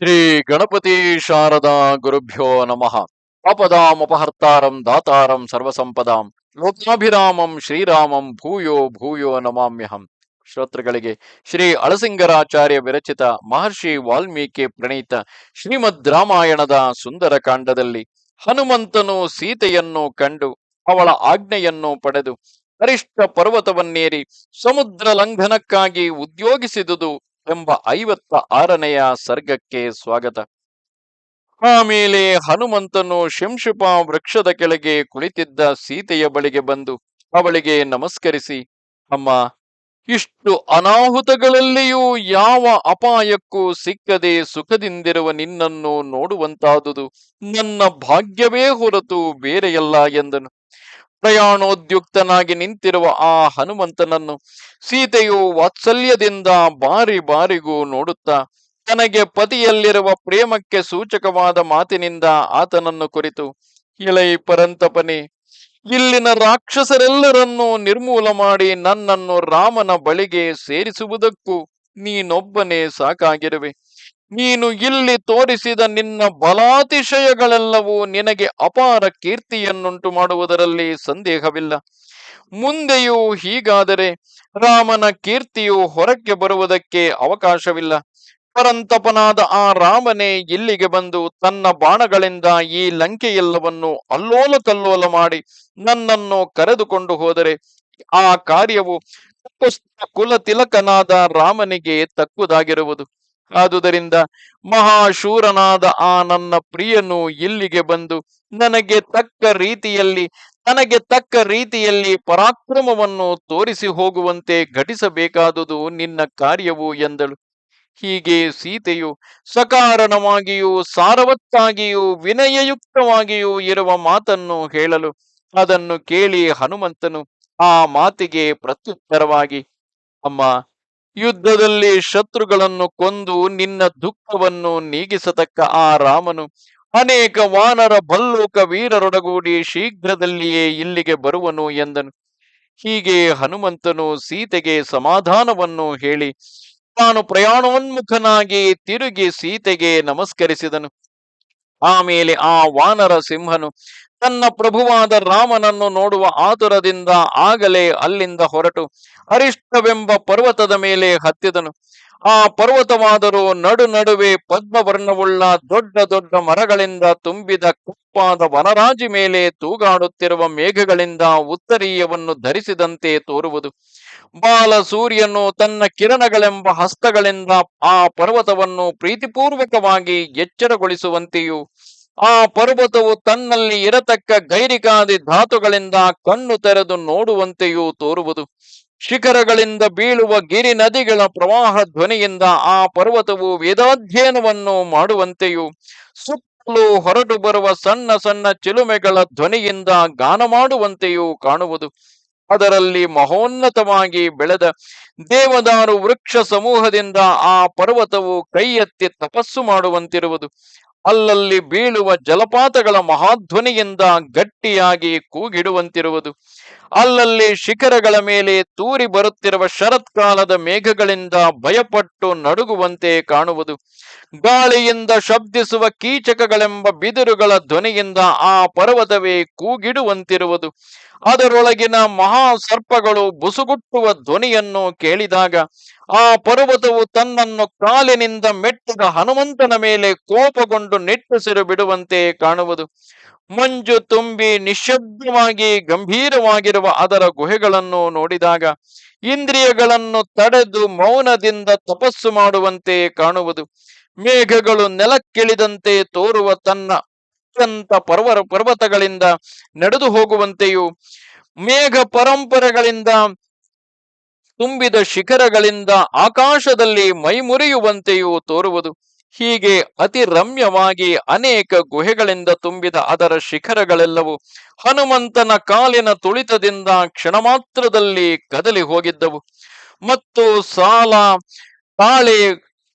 ಶ್ರೀ ಗಣಪತಿ ಶಾರದಾ ಗುರುಭ್ಯೋ ನಮಃ. ಅಪದಾಮಪಹರ್ತಾರಂ ದಾತಾರಂ ಸರ್ವಸಂಪದಾಂ ಲೋಕಾಭಿರಾಮಂ ಶ್ರೀರಾಮಂ ಭೂಯೋ ಭೂಯೋ ನಮಾಮ್ಯಹಂ. ಶ್ರೋತೃಗಳಿಗೆ ಶ್ರೀ ಅಳಸಿಂಗರಾಚಾರ್ಯ ವಿರಚಿತ ಮಹರ್ಷಿ ವಾಲ್ಮೀಕಿ ಪ್ರಣೀತ ಶ್ರೀಮದ್ ರಾಮಾಯಣದ ಸುಂದರ ಕಾಂಡದಲ್ಲಿ ಹನುಮಂತನು ಸೀತೆಯನ್ನು ಕಂಡು ಅವಳ ಆಜ್ಞೆಯನ್ನು ಪಡೆದು ಗರಿಷ್ಠ ಪರ್ವತವನ್ನೇರಿ ಸಮುದ್ರ ಲಂಘನಕ್ಕಾಗಿ ಉದ್ಯೋಗಿಸಿದುದು ಎಂಬ ಐವತ್ತ ಆರನೆಯ ಸರ್ಗಕ್ಕೆ ಸ್ವಾಗತ. ಆಮೇಲೆ ಹನುಮಂತನು ಶಂಶುಪ ವೃಕ್ಷದ ಕೆಳಗೆ ಕುಳಿತಿದ್ದ ಸೀತೆಯ ಬಳಿಗೆ ಬಂದು ಅವಳಿಗೆ ನಮಸ್ಕರಿಸಿ, ಅಮ್ಮ, ಇಷ್ಟು ಅನಾಹುತಗಳಲ್ಲಿಯೂ ಯಾವ ಅಪಾಯಕ್ಕೂ ಸಿಕ್ಕದೆ ಸುಖದಿಂದಿರುವ ನಿನ್ನನ್ನು ನೋಡುವಂತಾದುದು ನನ್ನ ಭಾಗ್ಯವೇ ಹೊರತು ಬೇರೆಯಲ್ಲ ಎಂದನು. ಪ್ರಯಾಣೋದ್ಯುಕ್ತನಾಗಿ ನಿಂತಿರುವ ಆ ಹನುಮಂತನನ್ನು ಸೀತೆಯು ವಾತ್ಸಲ್ಯದಿಂದ ಬಾರಿ ಬಾರಿಗೂ ನೋಡುತ್ತಾ ತನಗೆ ಪತಿಯಲ್ಲಿರುವ ಪ್ರೇಮಕ್ಕೆ ಸೂಚಕವಾದ ಮಾತಿನಿಂದ ಆತನನ್ನು ಕುರಿತು, ಇಳೈ ಪರಂತಪನೆ, ಇಲ್ಲಿನ ರಾಕ್ಷಸರೆಲ್ಲರನ್ನೂ ನಿರ್ಮೂಲ ಮಾಡಿ ನನ್ನನ್ನು ರಾಮನ ಬಳಿಗೆ ಸೇರಿಸುವುದಕ್ಕೂ ನೀನೊಬ್ಬನೇ ಸಾಕಾಗಿರುವೆ. ನೀನು ಇಲ್ಲಿ ತೋರಿಸಿದ ನಿನ್ನ ಬಲಾತಿಶಯಗಳೆಲ್ಲವೂ ನಿನಗೆ ಅಪಾರ ಕೀರ್ತಿಯನ್ನುಂಟು ಮಾಡುವುದರಲ್ಲಿ ಸಂದೇಹವಿಲ್ಲ. ಮುಂದೆಯೂ ಹೀಗಾದರೆ ರಾಮನ ಕೀರ್ತಿಯು ಹೊರಕ್ಕೆ ಬರುವುದಕ್ಕೆ ಅವಕಾಶವಿಲ್ಲ. ಪರಂತಪನಾದ ಆ ರಾಮನೇ ಇಲ್ಲಿಗೆ ಬಂದು ತನ್ನ ಬಾಣಗಳಿಂದ ಈ ಲಂಕೆಯೆಲ್ಲವನ್ನು ಅಲ್ಲೋಲ ಕಲ್ಲೋಲ ಮಾಡಿ ನನ್ನನ್ನು ಕರೆದುಕೊಂಡು ಹೋದರೆ ಆ ಕಾರ್ಯವು ಕುಲ ತಿಲಕನಾದ ರಾಮನಿಗೆ ತಕ್ಕುದಾಗಿರುವುದು. ಆದುದರಿಂದ ಮಹಾಶೂರನಾದ ಆ ನನ್ನ ಪ್ರಿಯನು ಇಲ್ಲಿಗೆ ಬಂದು ನನಗೆ ತಕ್ಕ ರೀತಿಯಲ್ಲಿ ನನಗೆ ತಕ್ಕ ರೀತಿಯಲ್ಲಿ ಪರಾಕ್ರಮವನ್ನು ತೋರಿಸಿ ಹೋಗುವಂತೆ ಘಟಿಸಬೇಕಾದುದು ನಿನ್ನ ಕಾರ್ಯವು ಎಂದಳು. ಹೀಗೆ ಸೀತೆಯು ಸಕಾರಣವಾಗಿಯೂ ಸಾರವತ್ತಾಗಿಯೂ ವಿನಯಯುಕ್ತವಾಗಿಯೂ ಇರುವ ಮಾತನ್ನು ಹೇಳಲು ಅದನ್ನು ಕೇಳಿ ಹನುಮಂತನು ಆ ಮಾತಿಗೆ ಪ್ರತ್ಯುತ್ತರವಾಗಿ, ಅಮ್ಮ ಯುದ್ಧದಲ್ಲಿ ಶತ್ರುಗಳನ್ನು ಕೊಂದು ನಿನ್ನ ದುಃಖವನ್ನು ನೀಗಿಸತಕ್ಕ ಆ ರಾಮನು ಅನೇಕ ವಾನರ ಭಲ್ಲೋಕ ವೀರರೊಡಗೂಡಿ ಶೀಘ್ರದಲ್ಲಿಯೇ ಇಲ್ಲಿಗೆ ಬರುವನು ಎಂದನು. ಹೀಗೆ ಹನುಮಂತನು ಸೀತೆಗೆ ಸಮಾಧಾನವನ್ನು ಹೇಳಿ ತಾನು ಪ್ರಯಾಣೋನ್ಮುಖನಾಗಿ ತಿರುಗಿ ಸೀತೆಗೆ ನಮಸ್ಕರಿಸಿದನು. ಆಮೇಲೆ ಆ ವಾನರ ಸಿಂಹನು ತನ್ನ ಪ್ರಭುವಾದ ರಾಮನನ್ನು ನೋಡುವ ಆತುರದಿಂದ ಆಗಲೇ ಅಲ್ಲಿಂದ ಹೊರಟು ಅರಿಷ್ಟವೆಂಬ ಪರ್ವತದ ಮೇಲೆ ಹತ್ತಿದನು. ಆ ಪರ್ವತವಾದರೂ ನಡು ನಡುವೆ ಪದ್ಮವರ್ಣವುಳ್ಳ ದೊಡ್ಡ ದೊಡ್ಡ ಮರಗಳಿಂದ ತುಂಬಿದ ಕುಪ್ಪಾದ ವನರಾಜಿ ಮೇಲೆ ತೂಗಾಡುತ್ತಿರುವ ಮೇಘಗಳಿಂದ ಉತ್ತರೀಯವನ್ನು ಧರಿಸಿದಂತೆ ತೋರುವುದು. ಬಾಲ ಸೂರ್ಯನು ತನ್ನ ಕಿರಣಗಳೆಂಬ ಹಸ್ತಗಳಿಂದ ಆ ಪರ್ವತವನ್ನು ಪ್ರೀತಿಪೂರ್ವಕವಾಗಿ ಎಚ್ಚರಗೊಳಿಸುವಂತೆಯೂ ಆ ಪರ್ವತವು ತನ್ನಲ್ಲಿ ಇರತಕ್ಕ ಗೈರಿಕಾದಿ ಧಾತುಗಳಿಂದ ಕಣ್ಣು ತೆರೆದು ನೋಡುವಂತೆಯೂ ತೋರುವುದು. ಶಿಖರಗಳಿಂದ ಬೀಳುವ ಗಿರಿ ನದಿಗಳ ಪ್ರವಾಹ ಧ್ವನಿಯಿಂದ ಆ ಪರ್ವತವು ವೇದಾಧ್ಯಯನವನ್ನು ಮಾಡುವಂತೆಯೂ, ಸುತ್ತಲೂ ಹೊರಟು ಬರುವ ಸಣ್ಣ ಸಣ್ಣ ಚಿಲುಮೆಗಳ ಧ್ವನಿಯಿಂದ ಗಾನ ಮಾಡುವಂತೆಯೂ ಕಾಣುವುದು. ಅದರಲ್ಲಿ ಮಹೋನ್ನತವಾಗಿ ಬೆಳೆದ ದೇವದಾರು ವೃಕ್ಷ ಸಮೂಹದಿಂದ ಆ ಪರ್ವತವು ಕೈ ಎತ್ತಿ ತಪಸ್ಸು ಮಾಡುವಂತಿರುವುದು. ಅಲ್ಲಲ್ಲಿ ಬೀಳುವ ಜಲಪಾತಗಳ ಮಹಾಧ್ವನಿಯಿಂದ ಗಟ್ಟಿಯಾಗಿ ಕೂಗಿಡುವಂತಿರುವುದು. ಅಲ್ಲಲ್ಲಿ ಶಿಖರಗಳ ಮೇಲೆ ತೂರಿ ಬರುತ್ತಿರುವ ಶರತ್ಕಾಲದ ಮೇಘಗಳಿಂದ ಭಯಪಟ್ಟು ನಡುಗುವಂತೆ ಕಾಣುವುದು. ಗಾಳಿಯಿಂದ ಶಬ್ದಿಸುವ ಕೀಚಕಗಳೆಂಬ ಬಿದಿರುಗಳ ಧ್ವನಿಯಿಂದ ಆ ಪರ್ವತವೇ ಕೂಗಿಡುವಂತಿರುವುದು. ಅದರೊಳಗಿನ ಮಹಾ ಸರ್ಪಗಳು ಬುಸುಗುಟ್ಟುವ ಧ್ವನಿಯನ್ನು ಕೇಳಿದಾಗ ಆ ಪರ್ವತವು ತನ್ನನ್ನು ಕಾಲಿನಿಂದ ಮೆಟ್ಟಿದ ಹನುಮಂತನ ಮೇಲೆ ಕೋಪಗೊಂಡು ನಿಟ್ಟುಸಿರು ಬಿಡುವಂತೆ ಕಾಣುವುದು. ಮಂಜು ತುಂಬಿ ನಿಶಬ್ದವಾಗಿ ಗಂಭೀರವಾಗಿರುವ ಅದರ ಗುಹೆಗಳನ್ನು ನೋಡಿದಾಗ ಇಂದ್ರಿಯಗಳನ್ನು ತಡೆದು ಮೌನದಿಂದ ತಪಸ್ಸು ಮಾಡುವಂತೆ ಕಾಣುವುದು. ಮೇಘಗಳು ನೆಲಕ್ಕಿಳಿದಂತೆ ತೋರುವ ತನ್ನ ಅತ್ಯಂತ ಪರ್ವ ಪರ್ವತಗಳಿಂದ ನಡೆದು ಹೋಗುವಂತೆಯೂ, ಮೇಘ ಪರಂಪರೆಗಳಿಂದ ತುಂಬಿದ ಶಿಖರಗಳಿಂದ ಆಕಾಶದಲ್ಲಿ ಮೈಮುರಿಯುವಂತೆಯೂ ತೋರುವುದು. ಹೀಗೆ ಅತಿ ರಮ್ಯವಾಗಿ ಅನೇಕ ಗುಹೆಗಳಿಂದ ತುಂಬಿದ ಅದರ ಶಿಖರಗಳೆಲ್ಲವೂ ಹನುಮಂತನ ಕಾಲಿನ ತುಳಿತದಿಂದ ಕ್ಷಣ ಮಾತ್ರದಲ್ಲಿ ಕದಲಿ ಹೋಗಿದ್ದವು. ಮತ್ತು ಸಾಲ, ತಾಳೆ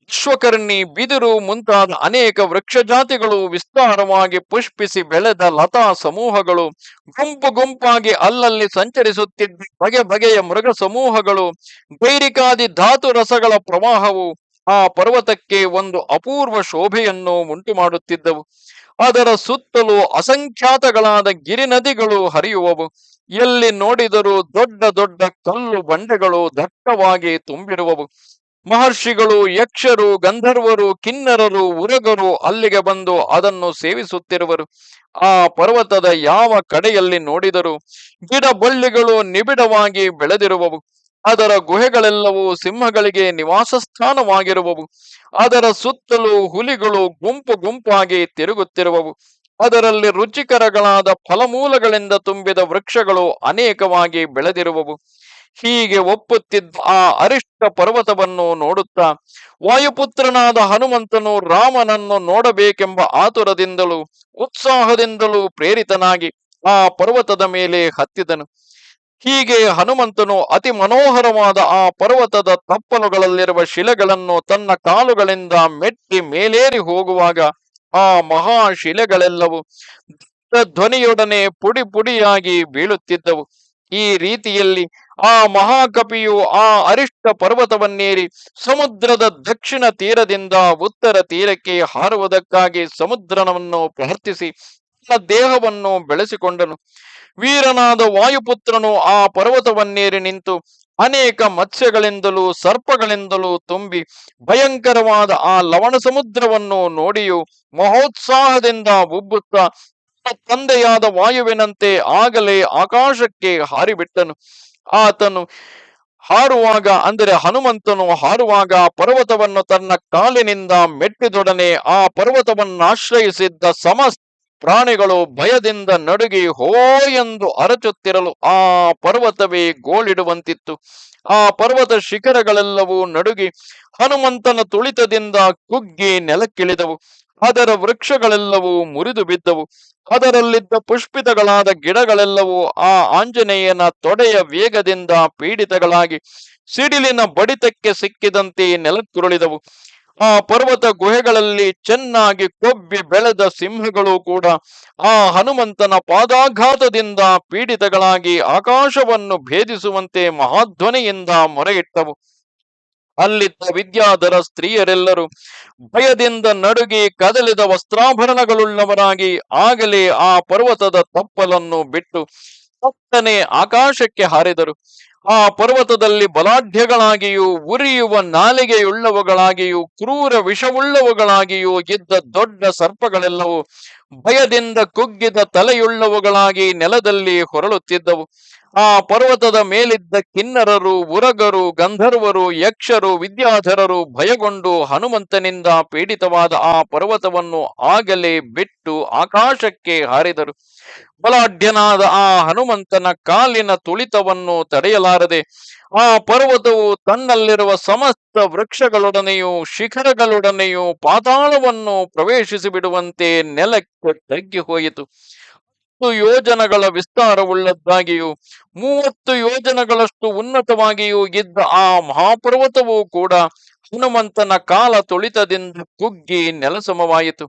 ವಿಶ್ವಕರ್ಣಿ ಬಿದಿರು ಮುಂತಾದ ಅನೇಕ ವೃಕ್ಷ ಜಾತಿಗಳು ವಿಸ್ತಾರವಾಗಿ ಪುಷ್ಪಿಸಿ ಬೆಳೆದ ಲತಾ ಸಮೂಹಗಳು ಗುಂಪು ಗುಂಪಾಗಿ ಅಲ್ಲಲ್ಲಿ ಸಂಚರಿಸುತ್ತಿದ್ದ ಬಗೆ ಬಗೆಯ ಮೃಗ ಸಮೂಹಗಳು ಗೈರಿಕಾದಿ ಧಾತು ರಸಗಳ ಪ್ರವಾಹವು ಆ ಪರ್ವತಕ್ಕೆ ಒಂದು ಅಪೂರ್ವ ಶೋಭೆಯನ್ನು ಉಂಟು ಮಾಡುತ್ತಿದ್ದವು ಅದರ ಸುತ್ತಲೂ ಅಸಂಖ್ಯಾತಗಳಾದ ಗಿರಿ ನದಿಗಳು ಹರಿಯುವವು. ಎಲ್ಲಿ ನೋಡಿದರೂ ದೊಡ್ಡ ದೊಡ್ಡ ಕಲ್ಲು ಬಂಡೆಗಳು ದಟ್ಟವಾಗಿ ತುಂಬಿರುವವು. ಮಹರ್ಷಿಗಳು, ಯಕ್ಷರು, ಗಂಧರ್ವರು, ಕಿನ್ನರರು, ಉರಗರು ಅಲ್ಲಿಗೆ ಬಂದು ಅದನ್ನು ಸೇವಿಸುತ್ತಿರುವರು. ಆ ಪರ್ವತದ ಯಾವ ಕಡೆಯಲ್ಲಿ ನೋಡಿದರೂ ಗಿಡ ಬಳ್ಳಿಗಳು ನಿಬಿಡವಾಗಿ ಬೆಳೆದಿರುವವು. ಅದರ ಗುಹೆಗಳೆಲ್ಲವೂ ಸಿಂಹಗಳಿಗೆ ನಿವಾಸ ಸ್ಥಾನವಾಗಿರುವವು ಅದರ ಸುತ್ತಲೂ ಹುಲಿಗಳು ಗುಂಪು ಗುಂಪಾಗಿ ತಿರುಗುತ್ತಿರುವವು. ಅದರಲ್ಲಿ ರುಚಿಕರಗಳಾದ ಫಲಮೂಲಗಳಿಂದ ತುಂಬಿದ ವೃಕ್ಷಗಳು ಅನೇಕವಾಗಿ ಬೆಳೆದಿರುವವು. ಹೀಗೆ ಒಪ್ಪುತ್ತಿದ್ದ ಆ ಅರಿಷ್ಟ ಪರ್ವತವನ್ನು ನೋಡುತ್ತಾ ವಾಯುಪುತ್ರನಾದ ಹನುಮಂತನು ರಾಮನನ್ನು ನೋಡಬೇಕೆಂಬ ಆತುರದಿಂದಲೂ, ಉತ್ಸಾಹದಿಂದಲೂ ಪ್ರೇರಿತನಾಗಿ ಆ ಪರ್ವತದ ಮೇಲೆ ಹತ್ತಿದನು. ಹೀಗೆ ಹನುಮಂತನು ಅತಿ ಮನೋಹರವಾದ ಆ ಪರ್ವತದ ತಪ್ಪಲುಗಳಲ್ಲಿರುವ ಶಿಲೆಗಳನ್ನು ತನ್ನ ಕಾಲುಗಳಿಂದ ಮೆಟ್ಟಿ ಮೇಲೇರಿ ಹೋಗುವಾಗ ಆ ಮಹಾ ಶಿಲೆಗಳೆಲ್ಲವೂ ಧ್ವನಿಯೊಡನೆ ಪುಡಿ ಪುಡಿಯಾಗಿ ಬೀಳುತ್ತಿದ್ದವು. ಈ ರೀತಿಯಲ್ಲಿ ಆ ಮಹಾಕಪಿಯು ಆ ಅರಿಷ್ಟ ಪರ್ವತವನ್ನೇರಿ ಸಮುದ್ರದ ದಕ್ಷಿಣ ತೀರದಿಂದ ಉತ್ತರ ತೀರಕ್ಕೆ ಹಾರುವುದಕ್ಕಾಗಿ ಸಮುದ್ರನವನ್ನು ಪ್ರಾರ್ಥಿಸಿ ತನ್ನ ದೇಹವನ್ನು ಬೆಳೆಸಿಕೊಂಡನು. ವೀರನಾದ ವಾಯುಪುತ್ರನು ಆ ಪರ್ವತವನ್ನೇರಿ ನಿಂತು ಅನೇಕ ಮತ್ಸ್ಯಗಳಿಂದಲೂ ಸರ್ಪಗಳಿಂದಲೂ ತುಂಬಿ ಭಯಂಕರವಾದ ಆ ಲವಣ ಸಮುದ್ರವನ್ನು ನೋಡಿಯು ಮಹೋತ್ಸಾಹದಿಂದ ಉಬ್ಬುತ್ತಾ ತಂದೆಯಾದ ವಾಯುವಿನಂತೆ ಆಗಲೇ ಆಕಾಶಕ್ಕೆ ಹಾರಿಬಿಟ್ಟನು. ಆತನು ಹಾರುವಾಗ, ಅಂದರೆ ಹನುಮಂತನು ಹಾರುವಾಗ ಪರ್ವತವನ್ನು ತನ್ನ ಕಾಲಿನಿಂದ ಮೆಟ್ಟಿದೊಡನೆ ಆ ಪರ್ವತವನ್ನಾಶ್ರಯಿಸಿದ್ದ ಸಮಸ್ತ ಪ್ರಾಣಿಗಳು ಭಯದಿಂದ ನಡುಗಿ ಹೋ ಎಂದು ಅರಚುತ್ತಿರಲು ಆ ಪರ್ವತವೇ ಗೋಳಿಡುವಂತಿತ್ತು. ಆ ಪರ್ವತ ಶಿಖರಗಳೆಲ್ಲವೂ ನಡುಗಿ ಹನುಮಂತನ ತುಳಿತದಿಂದ ಕುಗ್ಗಿ ನೆಲಕ್ಕಿಳಿದವು. ಅದರ ವೃಕ್ಷಗಳೆಲ್ಲವೂ ಮುರಿದು ಬಿದ್ದವು. ಅದರಲ್ಲಿದ್ದ ಪುಷ್ಪಿತಗಳಾದ ಗಿಡಗಳೆಲ್ಲವೂ ಆ ಆಂಜನೇಯನ ತೊಡೆಯ ವೇಗದಿಂದ ಪೀಡಿತಗಳಾಗಿ ಸಿಡಿಲಿನ ಬಡಿತಕ್ಕೆ ಸಿಕ್ಕಿದಂತೆ ನೆಲಕ್ಕುರುಳಿದವು. ಆ ಪರ್ವತ ಗುಹೆಗಳಲ್ಲಿ ಚೆನ್ನಾಗಿ ಕೊಬ್ಬಿ ಬೆಳೆದ ಸಿಂಹಗಳು ಕೂಡ ಆ ಹನುಮಂತನ ಪಾದಾಘಾತದಿಂದ ಪೀಡಿತಗಳಾಗಿ ಆಕಾಶವನ್ನು ಭೇದಿಸುವಂತೆ ಮಹಾಧ್ವನಿಯಿಂದ ಮೊರೆಯಿಟ್ಟವು. ಅಲ್ಲಿದ್ದ ವಿದ್ಯಾಧರ ಸ್ತ್ರೀಯರೆಲ್ಲರೂ ಭಯದಿಂದ ನಡುಗಿ ಕದಲಿದ ವಸ್ತ್ರಾಭರಣಗಳುಳ್ಳವರಾಗಿ ಆಗಲೇ ಆ ಪರ್ವತದ ತಪ್ಪಲನ್ನು ಬಿಟ್ಟು ತಪ್ಪನೆ ಆಕಾಶಕ್ಕೆ ಹಾರಿದರು. ಆ ಪರ್ವತದಲ್ಲಿ ಬಲಾಢ್ಯಗಳಾಗಿಯೂ, ಉರಿಯುವ ನಾಲಿಗೆಯುಳ್ಳವುಗಳಾಗಿಯೂ, ಕ್ರೂರ ವಿಷವುಳ್ಳವುಗಳಾಗಿಯೂ ಇದ್ದ ದೊಡ್ಡ ಸರ್ಪಗಳೆಲ್ಲವೂ ಭಯದಿಂದ ಕುಗ್ಗಿದ ತಲೆಯುಳ್ಳವುಗಳಾಗಿ ನೆಲದಲ್ಲಿ ಹೊರಳುತ್ತಿದ್ದವು. ಆ ಪರ್ವತದ ಮೇಲಿದ್ದ ಕಿನ್ನರರು, ಉರಗರು, ಗಂಧರ್ವರು, ಯಕ್ಷರು, ವಿದ್ಯಾಧರರು ಭಯಗೊಂಡು ಹನುಮಂತನಿಂದ ಪೀಡಿತವಾದ ಆ ಪರ್ವತವನ್ನು ಆಗಲೇ ಬಿಟ್ಟು ಆಕಾಶಕ್ಕೆ ಹಾರಿದರು. ಬಲಾಢ್ಯನಾದ ಆ ಹನುಮಂತನ ಕಾಲಿನ ತುಳಿತವನ್ನು ತಡೆಯಲಾರದೆ ಆ ಪರ್ವತವು ತನ್ನಲ್ಲಿರುವ ಸಮಸ್ತ ವೃಕ್ಷಗಳೊಡನೆಯೂ, ಶಿಖರಗಳೊಡನೆಯೂ ಪಾತಾಳವನ್ನು ಪ್ರವೇಶಿಸಿ ಬಿಡುವಂತೆ ನೆಲಕ್ಕೆ ತಗ್ಗಿ ಹೋಯಿತು ಯೋಜನಗಳ ವಿಸ್ತಾರವುಳ್ಳದ್ದಾಗಿಯೂ, ಮೂವತ್ತು ಯೋಜನಗಳಷ್ಟು ಉನ್ನತವಾಗಿಯೂ ಇದ್ದ ಆ ಮಹಾಪರ್ವತವೂ ಕೂಡ ಹನುಮಂತನ ಕಾಲ ತುಳಿತದಿಂದ ಕುಗ್ಗಿ ನೆಲಸಮವಾಯಿತು.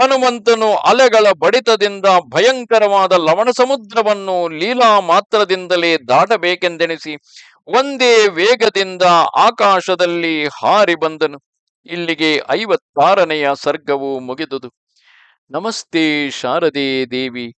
ಹನುಮಂತನು ಅಲೆಗಳ ಬಡಿತದಿಂದ ಭಯಂಕರವಾದ ಲವಣ ಸಮುದ್ರವನ್ನು ಲೀಲಾ ಮಾತ್ರದಿಂದಲೇ ದಾಟಬೇಕೆಂದೆಣಿಸಿ ಒಂದೇ ವೇಗದಿಂದ ಆಕಾಶದಲ್ಲಿ ಹಾರಿ ಬಂದನು. ಇಲ್ಲಿಗೆ ಐವತ್ತಾರನೆಯ ಸರ್ಗವು ಮುಗಿದುದು. ನಮಸ್ತೆ ಶಾರದೆ ದೇವಿ.